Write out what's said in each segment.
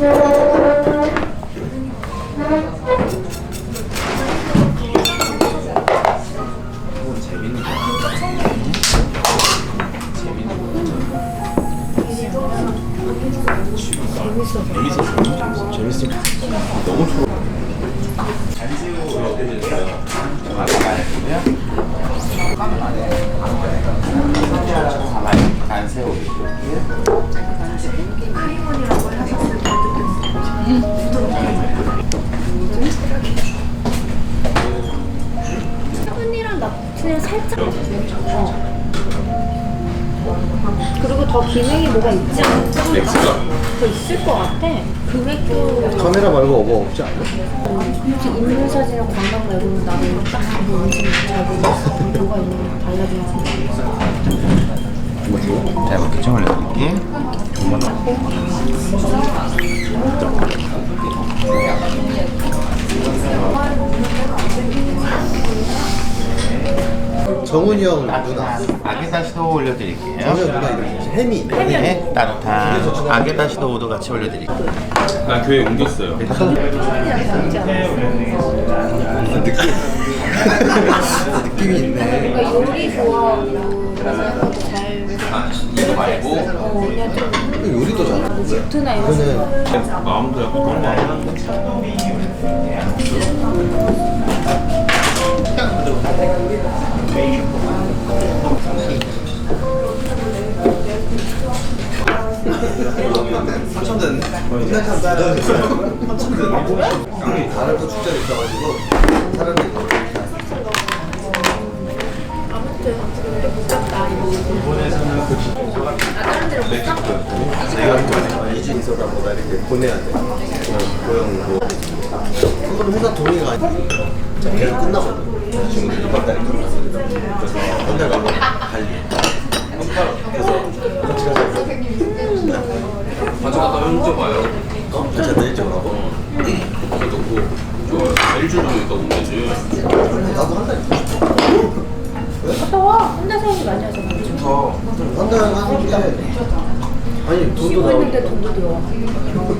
재밌 그리고 더 기능이 뭐가 있지 않을까? 더 있을 것 같아 금액도 카메라 말고 뭐 없지 않아? 혹시 인물 사진이랑 관광 말고는 나는 딱 뭔지 잘 모르겠어 뭐가 있는 거 달라지는 거 자, 이렇게 좀 올려드릴게. 정훈이 형 누나? 아게다시도 올려드릴게요. 정훈이 형 누나 이름 혜미. 네, 따뜻한 아게다시도도 같이 올려드릴게요. 나 교회 옮겼어요. 느낌이 있네 그러니까 요리 좋아하고 그래서 잘 이거 말고 어, 그냥 좀 요리도 잘해 루트나 이런 거 마음도 약간 그런 거 아니야? 삼천된 참 따라 삼천된 다른 또 축제가 있어가지고 사람들이 아무튼 못 갔다 내가 이진 있어다 보다 이렇게 보내야 돼 고용 뭐 그건 회사 동의가 아니고 자 계속 끝나거든 지금 이번 달에 끝났어 그래서 혼자 가고 갈리 그래서 같이 가자 같이 갔다 현재 봐요. 어? 같이 갔다 일찍 오라고? 그래도 뭐, 저 일주일 정도 있다 되지. 나도 한달 갔다 와 혼자 사는 게 아니야 저 는 한달 하는데 아니 돈도 쉬고 나오고 있는데 돈도 들어와 좋은 거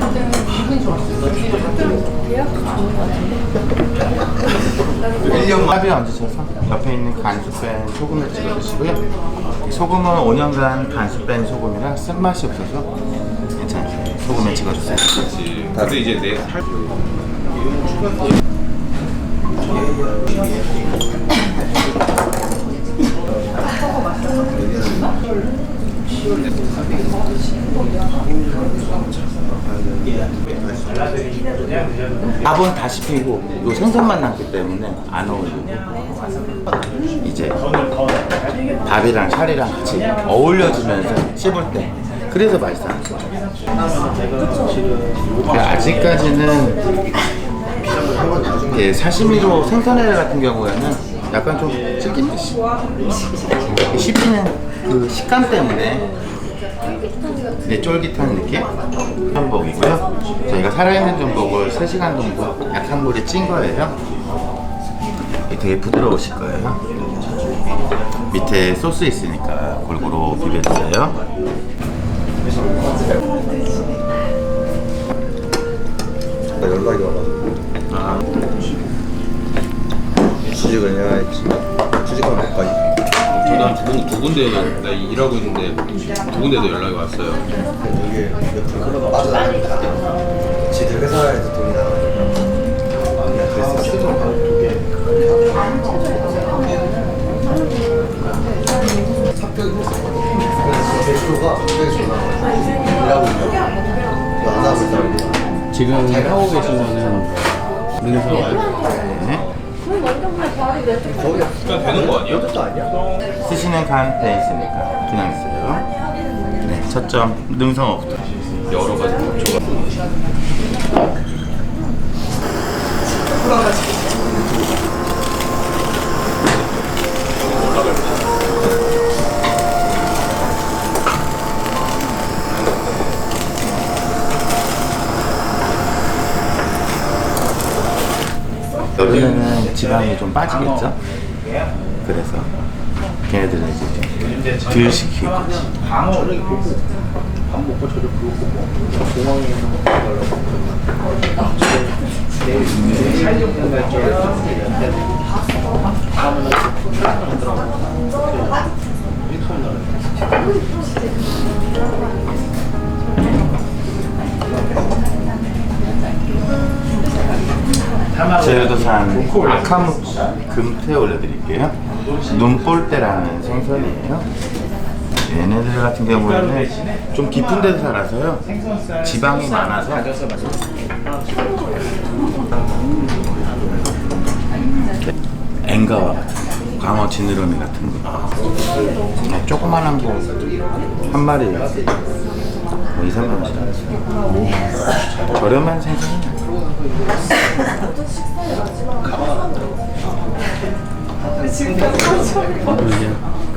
같은데 1년 합이 얹으셔서 옆에 있는 간수 뺀 소금을 찍어주시고요. 소금은 5년간 간수 뺀 소금이라 쓴맛이 없어서 괜찮아요. 소금에 찍어 주세요. 그렇지. 근데 이제 내 살. 밥은 다시 피고 요 생선만 남기 때문에 안 어울리고 이제 밥이랑 살이랑 같이 어울려지면서 씹을 때 그래서 맛있어요. 근데 아직까지는 예, 사시미로 생선회 같은 경우에는 약간 좀 질기듯이 씹히는 그 식감 때문에 네, 쫄깃한 느낌? 전복이고요. 저희가 살아있는 전복을 3시간 정도 약한 물에 찐 거예요. 되게 부드러우실 거예요. 밑에 소스 있으니까 골고루 비벼주세요. 나 연락이 와가지고 아, 취직을 해야 했지 취직하면 못 가지 저는 두, 군- 군데 나 일하고 있는데 두 군데도 연락이 왔어요. 이게 몇분 맞아. 지들 회사에서 돈이 나와 대표가 갑자기 전화가 일하고 있다고 안 하고 있다고 지금 하고 계시면은 능서 네. 그냥 그냥 되는 거 아니야? 이것도 아니야? 쓰시는 간돼 있으니까 그냥 있어요. 네, 첫 점 능성어부터. 여러 가지 조각. 여름에는 지방이 좀 빠지겠죠? 그래서 걔네들은 덜 시키고 제주도산 아카무 금태 올려드릴게요. 눈볼대라는 생선이에요. 얘네들 같은 경우에는 좀 깊은 데서 살아서요. 지방이 많아서. 앵가와 같은 거, 광어 지느러미 같은 거. 네, 조그만한 거 한 마리에 뭐 2, 3만 원씩 저렴한 생선이에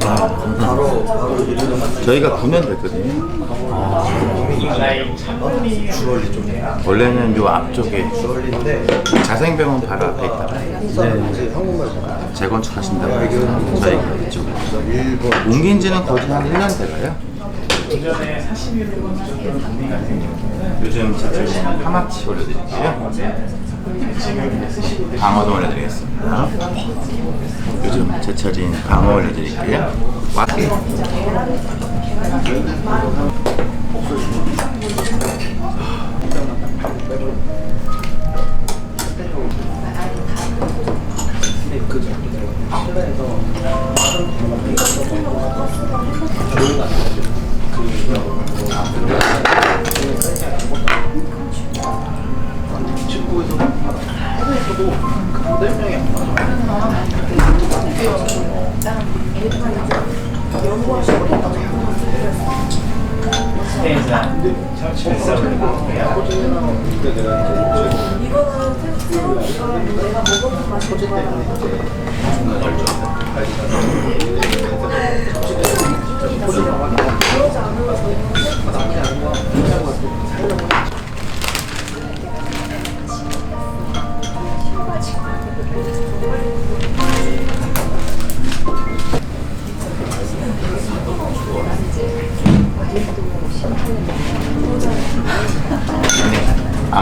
바로 바로 이르는 맛 저희가 9년 됐거든요. 주얼리 쪽에 원래는 요 앞쪽에 주얼리인데 자생병원 바로 앞에 있다가 이제 한국말 잘 재건축하신다고 해서 저희가 이쪽으로 일본 옮긴 지는 거의 한 1년 돼가요. 요즘 제철 하마치 올려드릴게요. 방어도 올려드리겠습니다. 요즘 제철인 방어 올려드릴게요. 와- 아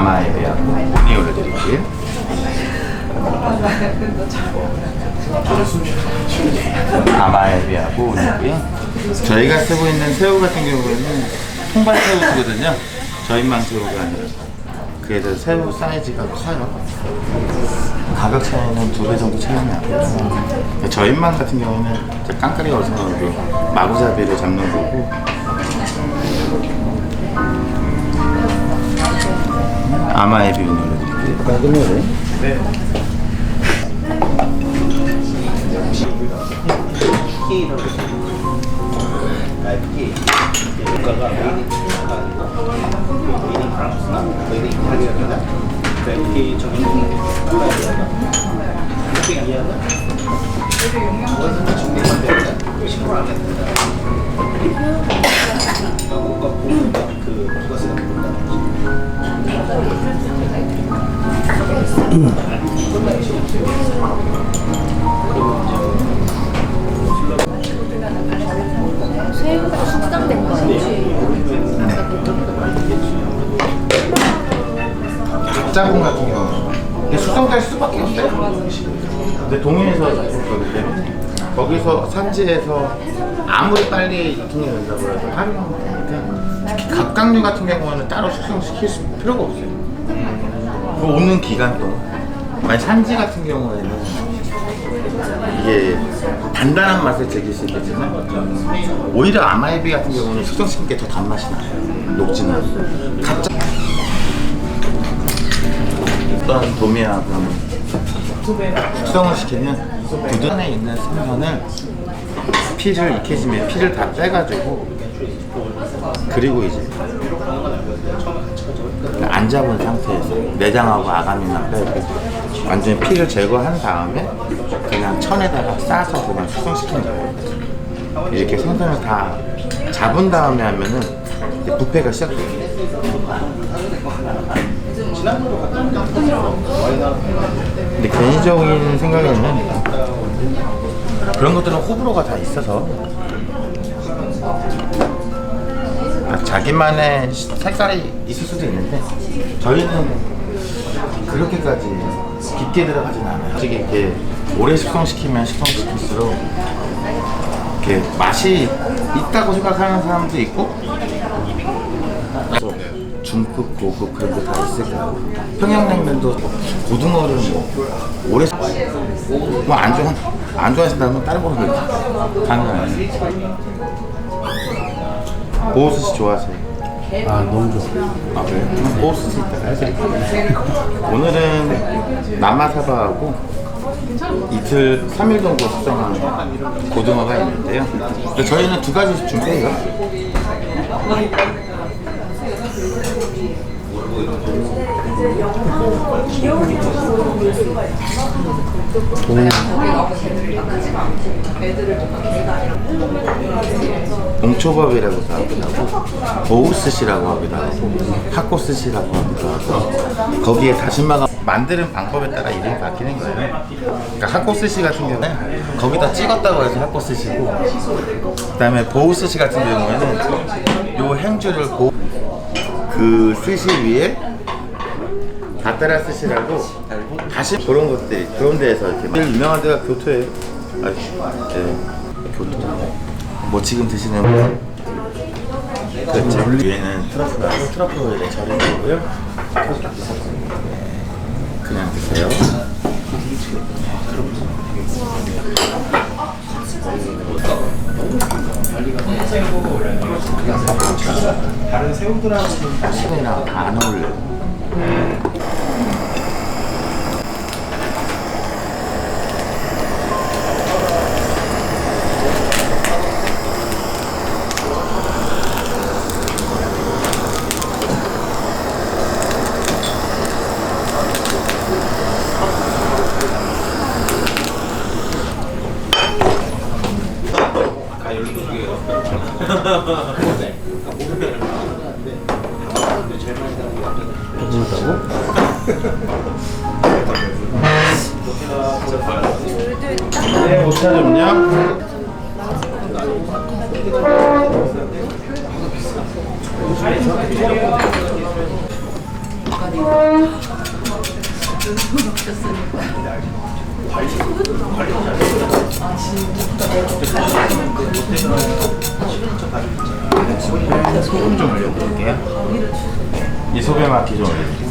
마에베야 이 올려드릴게요. 아마에비하고 오늘고요. 저희가 쓰고 있는 새우 같은 경우에는 통발 새우거든요. 저희만 새우가 아니라 그래서 새우 사이즈가 커요. 가격 차이는 두 배 정도 차이 나고요. 저희만 같은 경우는 이제 깡까리 어선으로 마구잡이를 잡는 거고 아마에비 오늘 올려드릴게요. 얇게 국 산지에서 아무리 빨리 유통이 된다고 해도 하루만 되니까 특히 갑각류 같은 경우는 따로 숙성시킬 수- 필요가 없어요. 그 오는 기간 동안 만약 산지 같은 경우에는 이게 단단한 맛을 즐길 수 있겠지만 오히려 아마에비 같은 경우는 숙성시킨 게 더 단맛이 나요. 녹진 않고 가짜 어떤 도미하고 숙성을 시키면 부둔에 있는 생선을 피를 익혀지면 피를 다 빼가지고 그리고 이제 안 잡은 상태에서 내장하고 아가미만 빼고 완전히 피를 제거한 다음에 그냥 천에다가 싸서 그냥 숙성시킨 거예요. 이렇게 생선을 다 잡은 다음에 하면은 뷔페가 시작돼요. 근데 개인적인 생각에는 그런 것들은 호불호가 다 있어서 아, 자기만의 시- 색깔이 있을 수도 있는데 저희는 그렇게까지 깊게 들어가진 않아요. 솔직히 이렇게 오래 숙성시키면 숙성시킬수록 이렇게 맛이 있다고 생각하는 사람도 있고 또 중급, 고급 그런 거 다 있을 거예요. 평양냉면도 뭐 고등어를 뭐 오래 뭐안 좋아 안 좋아하신다면 다른 걸로 가능해요. 보호스시 좋아하세요? 아 너무 좋아. 아 그래요? 그럼 보호스시 이따가 해드릴게요. 오늘은 남아사바하고 이틀 3일 정도 숙성한 고등어가 있는데요. 근데 저희는 두 가지 준비해요. 봉초밥이라고도 하기도 하고 보우스시라고 하기도 하고 핫코스시라고 하기도 하고 거기에 다시마가 만드는 방법에 따라 이름이 바뀌는 거예요. 그러니까 핫코스시 같은 경우는 거기다 찍었다고 해서 핫코스시고 그 다음에 보우스시 같은 경우에는 요 행주를 고, 그 스시 위에 다따라 스시라고 다시 그런 것들이 그런 데에서 이렇게 제일 유명한 데가 교토예요. 아, 네. 교토. 뭐 지금 드시는 그렇죠. 위에는 트러플하고 트러플 오일에 절인 거고요. 그냥 드세요 다른 새우들하고 시간이랑 다안 어울려 요 네, 오차 좀요. 소금 좀 올려드릴게요. 이소배 마키 좀 올려드릴게요.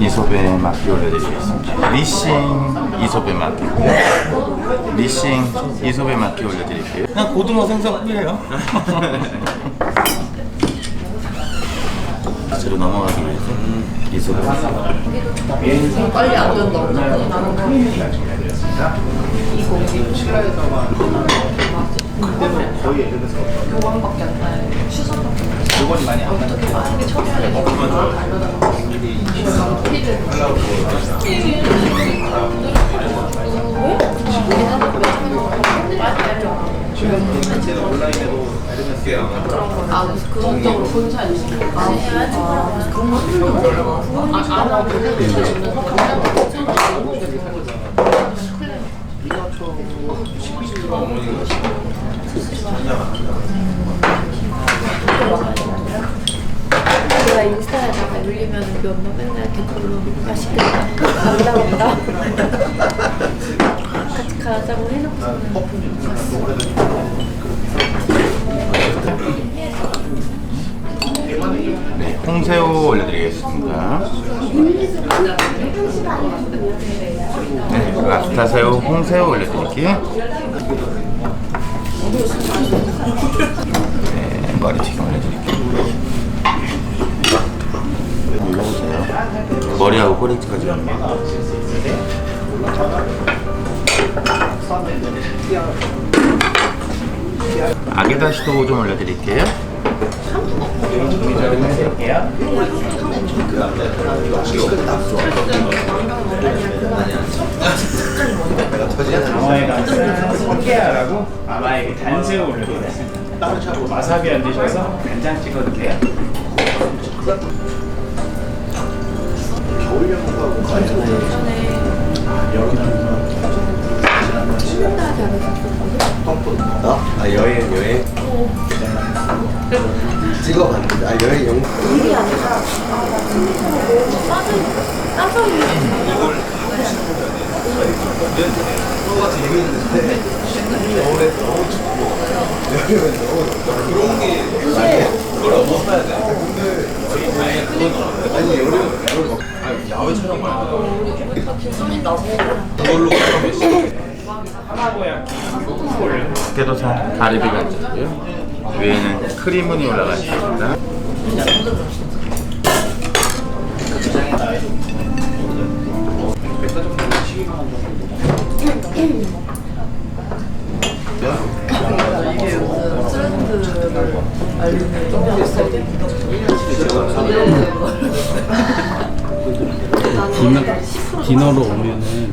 이소배 마키 올려드리겠습니다. 리싱 이소배 마키고요. 리싱 이소배 마키 올려드릴게요. 그냥 고등어 생선이에요. 재료 넘어가기 위해서 마키. 빨리 안 된다. 교관밖에 안 나요. 추석밖에 안 나요. 어떻게 빠르게 처리하려 먹으면 아, 그래 서 그것적으로 본사에 있으니까. 아, 아, 그런 거 하려고. 아, 안 하고 제가 인스타에다가 올리면 우리 엄마 맨날 댓글로 맛있겠다 안 나온다 같이 가자고 갔어 네, 홍새우 올려드리겠습니다. 네, 랍스타새우, 홍새우 올려드릴게요. 네, 머리튀김 올려드릴게요. 올려주세요. 머리하고 꼬리까지 올려요. 아게다시도 좀 올려드릴게요. 터지는 아마에가 소케아라고 아마에게 단새우 올려드려요. 와사비 안 드셔서 간장 찍어도 돼요? 어? 아 여행 여행 찍어봤는데 아 여행 영 일이 아니라 아나 친구들하고 빠져 따져 있는 뭐가 재밌는데 겨울에 너무 춥고 여름에 너무 그런 게 그걸 넘어서야 돼 아니 여름 여름 야외 촬영 말고 그걸로 하나고야 올려. 깨도산 가리비가 있고요. 위에는 크림문이 올라가 있습니다. 디너, 디너로 오면은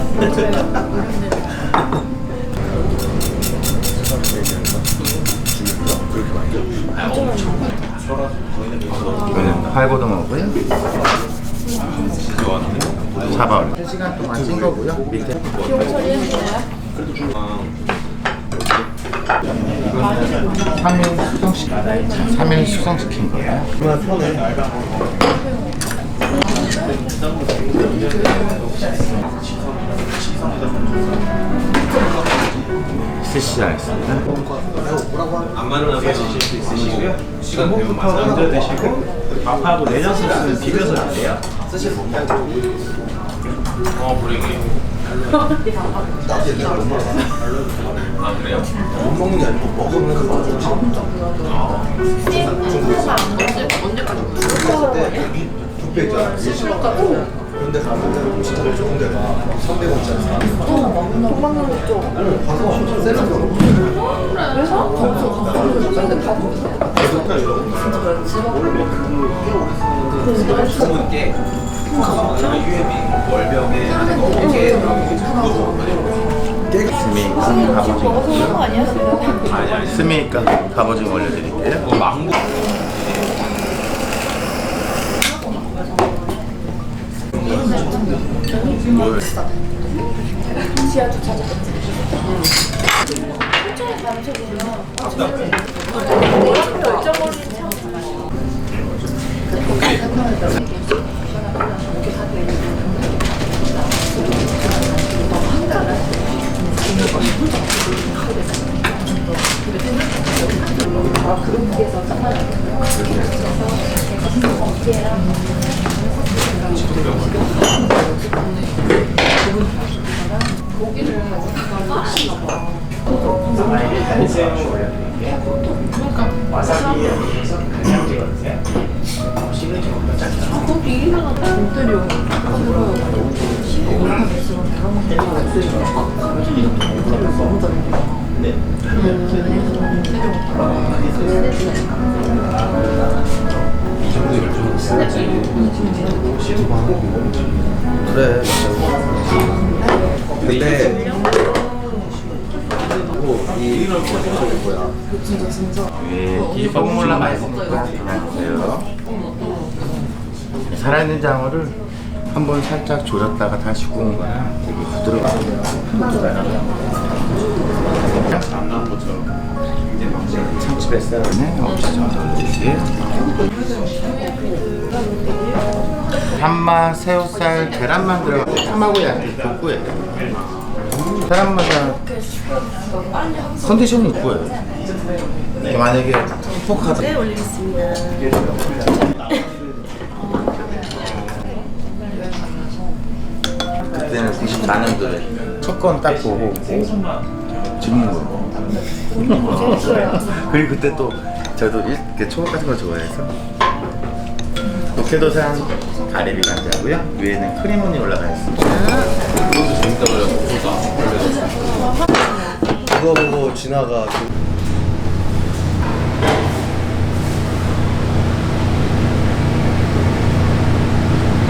거는 활고등어고요. 잡아 올려. 3시간 동안 찐 거고요. 밑에 이거는 3일 수성시 3일 수성시킨 거예요. CCR입니다. 안마는 하면 드실 수 있으시고요. 시간 되면 먼저 마사지. 드시고 밥하고 내장 소스는 비벼서 드세요. 어 불행해. 나도 옛날에 못 먹어 아 그래요? 못 먹는 게 아니고 먹으면 그 맛이 없어 그때 뷔페 있잖아 그런 데 가면은 진짜 좋은 데가 300원짜리 사 동방로 쪽. 응 가서 세는 거 먹고 그래서? 검수 배고파 이러고 숨은 게 유해빈 월병에 하는 게 스미까 갑오징어. 먹는 거 아니었어요? 아니 아니 스미까 갑오징어 올려드릴게요. 어, 망고 지하 주차장 천천히 가면 저기요? 내 앞에 얼쩡거리는 차 아마에게 단 새우 올려드릴게요. 와사비에 올려서 간장 찍어 드세요. 시그니처 먹는 짠. 그래 이 뽕물라 맛있으니까 그냥 드세요. 살아있는 장어를 한번 살짝 졸였다가 다시 구운 거야. 되게 부드러워요. 참치 뱃살은 없이 좀 넣어주세요. 한마, 새우살, 계란만 들어가고 참하고 야채 볶고예요. 사람마다 컨디션이 있고요. 만약에 뻑뻑하다. 네 올리겠습니다. 그때는 94년도에 첫 건 딱 보고 죽는 거예요. 그리고 그때 또 저도 일, 그 초밥 같은 거 좋아해서 녹회도산 가리비 간장하고요. 위에는 크리몬이 올라가 있습니다. 그것도 재밌다 그래서 보다. 그거 보고 그